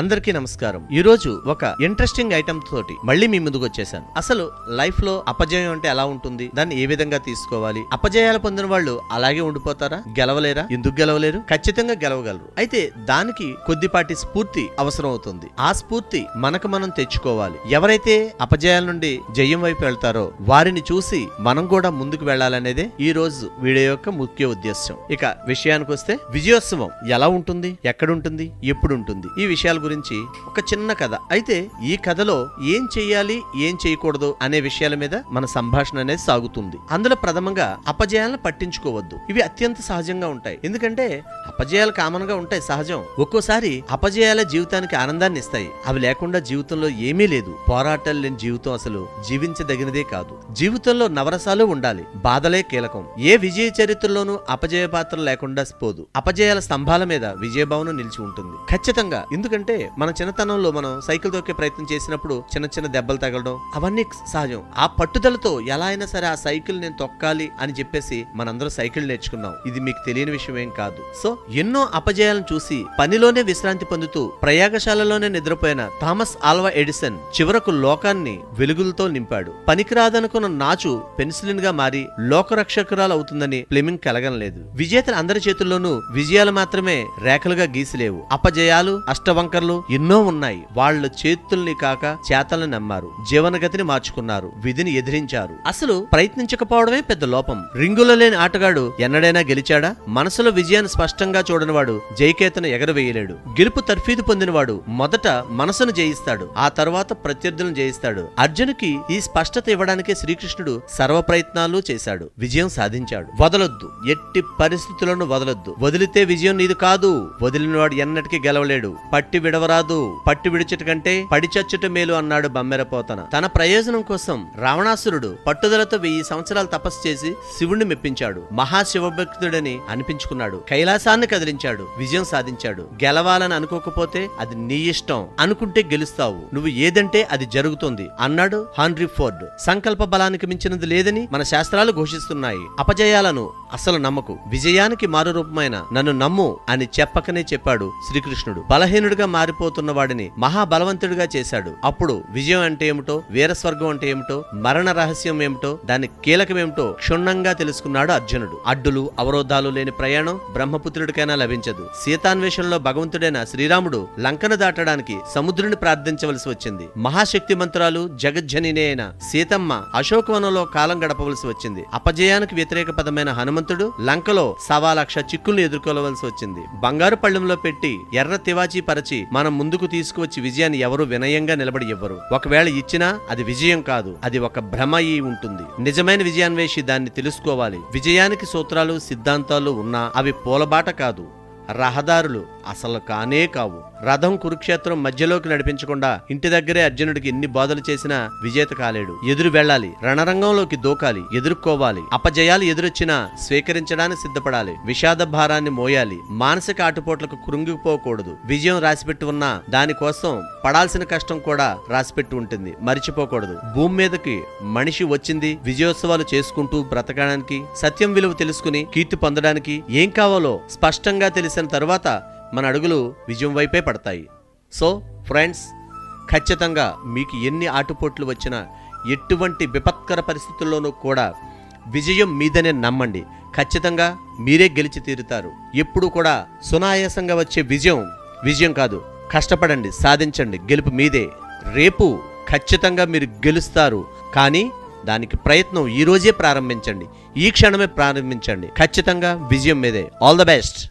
అందరికీ నమస్కారం. ఈ రోజు ఒక ఇంట్రెస్టింగ్ ఐటమ్ తోటి మళ్ళీ మీ ముందుకు వచ్చేసాను. అసలు లైఫ్లో అపజయం అంటే ఎలా ఉంటుంది? దాన్ని ఏ విధంగా తీసుకోవాలి? అపజయాలు పొందిన వాళ్ళు అలాగే ఉండిపోతారా? గెలవలేరా? ఎందుకు గెలవలేరు? ఖచ్చితంగా గెలవగలరు. అయితే దానికి కొద్దిపాటి స్ఫూర్తి అవసరం అవుతుంది. ఆ స్ఫూర్తి మనకు మనం తెచ్చుకోవాలి. ఎవరైతే అపజయాల నుండి జయం వైపు వెళ్తారో వారిని చూసి మనం కూడా ముందుకు వెళ్ళాలనేదే ఈ రోజు వీడియో యొక్క ముఖ్య ఉద్దేశం ఇక విషయానికి వస్తే విజయోత్సవం ఎలా ఉంటుంది? ఎక్కడుంటుంది ఎప్పుడు ఉంటుంది? ఈ విషయాల గురించి ఒక చిన్న కథ. అయితే ఈ కథలో ఏం చెయ్యాలి ఏం చేయకూడదు అనే విషయాల మీద మన సంభాషణ అనేది సాగుతుంది. అందులో ప్రథమంగా అపజయాలను పట్టించుకోవద్దు. ఇవి అత్యంత సహజంగా ఉంటాయి. ఎందుకంటే అపజయాలు కామన్గా ఉంటాయి సహజం. ఒక్కోసారి అపజయాల జీవితానికి ఆనందాన్ని ఇస్తాయి. అవి లేకుండా జీవితంలో ఏమీ లేదు. పోరాటాలు లేని జీవితం అసలు జీవించదగినదే కాదు. జీవితంలో నవరసాలు ఉండాలి. బాధలే కీలకం. ఏ విజయ చరిత్రలోనూ అపజయ పాత్ర లేకుండా పోదు. అపజయాల స్తంభాల మీద విజయభావన నిలిచి ఉంటుంది. ఖచ్చితంగా. ఎందుకంటే మన చిన్నతనంలో మనం సైకిల్ తొక్కే ప్రయత్నం చేసినప్పుడు చిన్న చిన్న దెబ్బలు తగలడం అవన్నీ సహజం. ఆ పట్టుదలతో ఎలా అయినా సరే ఆ సైకిల్ నేను తొక్కాలి అని చెప్పేసి మనందరూ సైకిల్ నేర్చుకున్నాం. ఇది మీకు తెలియని విషయం ఏం కాదు. సో ఎన్నో అపజయాలను చూసి పనిలోనే విశ్రాంతి పొందుతూ ప్రయాగశాలలోనే నిద్రపోయిన థామస్ ఆల్వా ఎడిసన్ చివరకు లోకాన్ని వెలుగులతో నింపాడు. పనికిరాదనుకున్న నాచు పెన్సిలిన్గా మారి లోకరక్షకురాలు అవుతుందని ప్లెమింగ్ కలగనలేదు. విజేతల అందరి చేతుల్లోనూ విజయాలు మాత్రమే రేఖలుగా గీసిలేవు. అపజయాలు అష్టవంకర్లు ఎన్నో ఉన్నాయి. వాళ్ళ చేతుల్ని కాక చేతల్ని నమ్మారు. జీవనగతిని మార్చుకున్నారు. విధిని ఎదిరించారు. అసలు ప్రయత్నించకపోవడమే పెద్ద లోపం. రింగులో లేని ఆటగాడు ఎన్నడైనా గెలిచాడా? మనసులో విజయాన్ని స్పష్టంగా చూడనివాడు జయకేతను ఎగరవేయలేడు. గెలుపు తర్ఫీదు పొందినవాడు మొదట మనసును జయిస్తాడు. ఆ తర్వాత ప్రత్యర్థులను జయిస్తాడు. అర్జునుకి ఈ స్పష్టత ఇవ్వడానికే శ్రీకృష్ణుడు సర్వ ప్రయత్నాలు చేశాడు. విజయం సాధించాడు. వదలొద్దు. ఎట్టి పరిస్థితులను వదలొద్దు. వదిలితే విజయం నీది కాదు. వదిలినవాడు ఎన్నటికీ గెలవలేడు. పట్టి విడవరాదు. పట్టు విడిచట కంటే పడిచచ్చుట మేలు అన్నాడు బమ్మెరపోతన. తన ప్రయోజనం కోసం రావణాసురుడు పట్టుదలతో వెయ్యి సంవత్సరాలు తపస్సు చేసి శివుణ్ణి మెప్పించాడు. మహాశివభక్తుడని అనిపించుకున్నాడు. కైలాసాన్ని కదిలించాడు. విజయం సాధించాడు. గెలవాలని అనుకోకపోతే అది నీ ఇష్టం అనుకుంటే గెలుస్తావు. నువ్వు ఏదంటే అది జరుగుతుంది అన్నాడు హాన్రీ ఫోర్డ్. సంకల్ప బలానికి మించినది లేదని మన శాస్త్రాలు ఘోషిస్తున్నాయి. అపజయాలను అసలు నమ్మకు. విజయానికి మారు రూపమైన నన్ను నమ్ము అని చెప్పకనే చెప్పాడు శ్రీకృష్ణుడు. బలహీనుడిగా మారిపోతున్న వాడిని మహాబలవంతుడిగా చేశాడు. అప్పుడు విజయం అంటే ఏమిటో వీరస్వర్గం అంటే ఏమిటో మరణ రహస్యం ఏమిటో దాని కీలకమేమిటో క్షుణ్ణంగా తెలుసుకున్నాడు అర్జునుడు. అడ్డులు అవరోధాలు లేని ప్రయాణం బ్రహ్మపుత్రుడికైనా లభించదు. సీతాన్వేషణలో భగవంతుడైన శ్రీరాముడు లంకను దాటడానికి సముద్రుని ప్రార్థించవలసి వచ్చింది. మహాశక్తి మంత్రాలు జగజ్జనినే అయిన సీతమ్మ అశోకవనంలో కాలం గడపవలసి వచ్చింది. అపజయానికి వ్యతిరేక పదమైన హనుమంతుడు లంకలో సవా లక్ష చిక్కులను ఎదుర్కోవలసి వచ్చింది. బంగారు పళ్ళెంలో పెట్టి ఎర్ర తివాచీ పరచి మనం ముందుకు తీసుకువచ్చి విజయాన్ని ఎవరు వినయంగా నిలబడి ఇవ్వరు. ఒకవేళ ఇచ్చినా అది విజయం కాదు అది ఒక భ్రమ అయి ఉంటుంది. నిజమైన విజయాన్వేషి దాన్ని తెలుసుకోవాలి. విజయానికి సూత్రాలు సిద్ధాంతాలు ఉన్నా అవి పూలబాట కాదు. రహదారులు అసలు కానే కావు. రథం కురుక్షేత్రం మధ్యలోకి నడిపించకుండా ఇంటి దగ్గరే అర్జునుడికి ఎన్ని బాధలు చేసినా విజేత కాలేడు. ఎదురు వెళ్ళాలి రణరంగంలోకి దూకాలి ఎదుర్కోవాలి. అపజయాలు ఎదురొచ్చినా స్వీకరించడానికి సిద్ధపడాలి. విషాద భారాన్ని మోయాలి మానసిక ఆటుపోట్లకు కృంగిపోకూడదు. విజయం రాసిపెట్టి ఉన్నా దానికోసం పడాల్సిన కష్టం కూడా రాసిపెట్టి ఉంటుంది మరిచిపోకూడదు. భూమి మీదకి మనిషి వచ్చింది విజయోత్సవాలు చేసుకుంటూ బ్రతకడానికి సత్యం విలువ తెలుసుకుని కీర్తి పొందడానికి ఏం కావాలో స్పష్టంగా తెలిసిన తర్వాత మన అడుగులు విజయం వైపే పడతాయి. సో ఫ్రెండ్స్ ఖచ్చితంగా మీకు ఎన్ని ఆటుపోట్లు వచ్చినా ఎటువంటి విపత్కర పరిస్థితుల్లోనూ కూడా విజయం మీదనే నమ్మండి. ఖచ్చితంగా మీరే గెలిచి తీరుతారు. ఎప్పుడు కూడా సునాయాసంగా వచ్చే విజయం విజయం కాదు. కష్టపడండి సాధించండి. గెలుపు మీదే. రేపు ఖచ్చితంగా మీరు గెలుస్తారు. కానీ దానికి ప్రయత్నం ఈ రోజే ప్రారంభించండి. ఈ క్షణమే ప్రారంభించండి. ఖచ్చితంగా విజయం మీదే. All the best